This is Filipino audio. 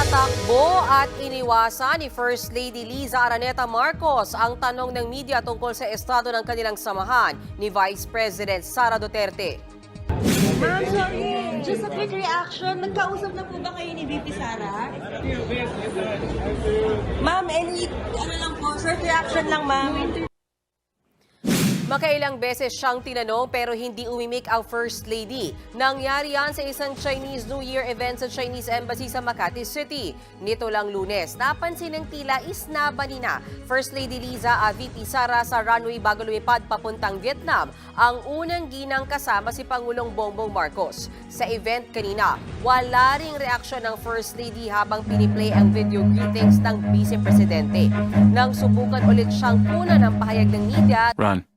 at iniwasan ni First Lady Liza Araneta Marcos ang tanong ng media tungkol sa estado ng kanilang samahan ni Vice President Sara Duterte. Ma'am, sorry. Just a quick reaction. Nagkausap na po ba kayo ni VP Sara? Ma'am, any, ano lang po, short reaction lang, ma'am. Makailang beses siyang tinanong pero hindi umimik ang First Lady. Nangyari yan sa isang Chinese New Year event sa Chinese Embassy sa Makati City. Nito lang lunes, napansin ng tila isnaba ni na First Lady Liza at VP Sara sa runway bago lumipad papuntang Vietnam. Ang unang ginang kasama si Pangulong Bongbong Marcos. Sa event kanina, wala ring reaksyon ng First Lady habang piniplay ang video greetings ng Vice Presidente. Nang subukan ulit siyang kunan ng pahayag ng media, Run.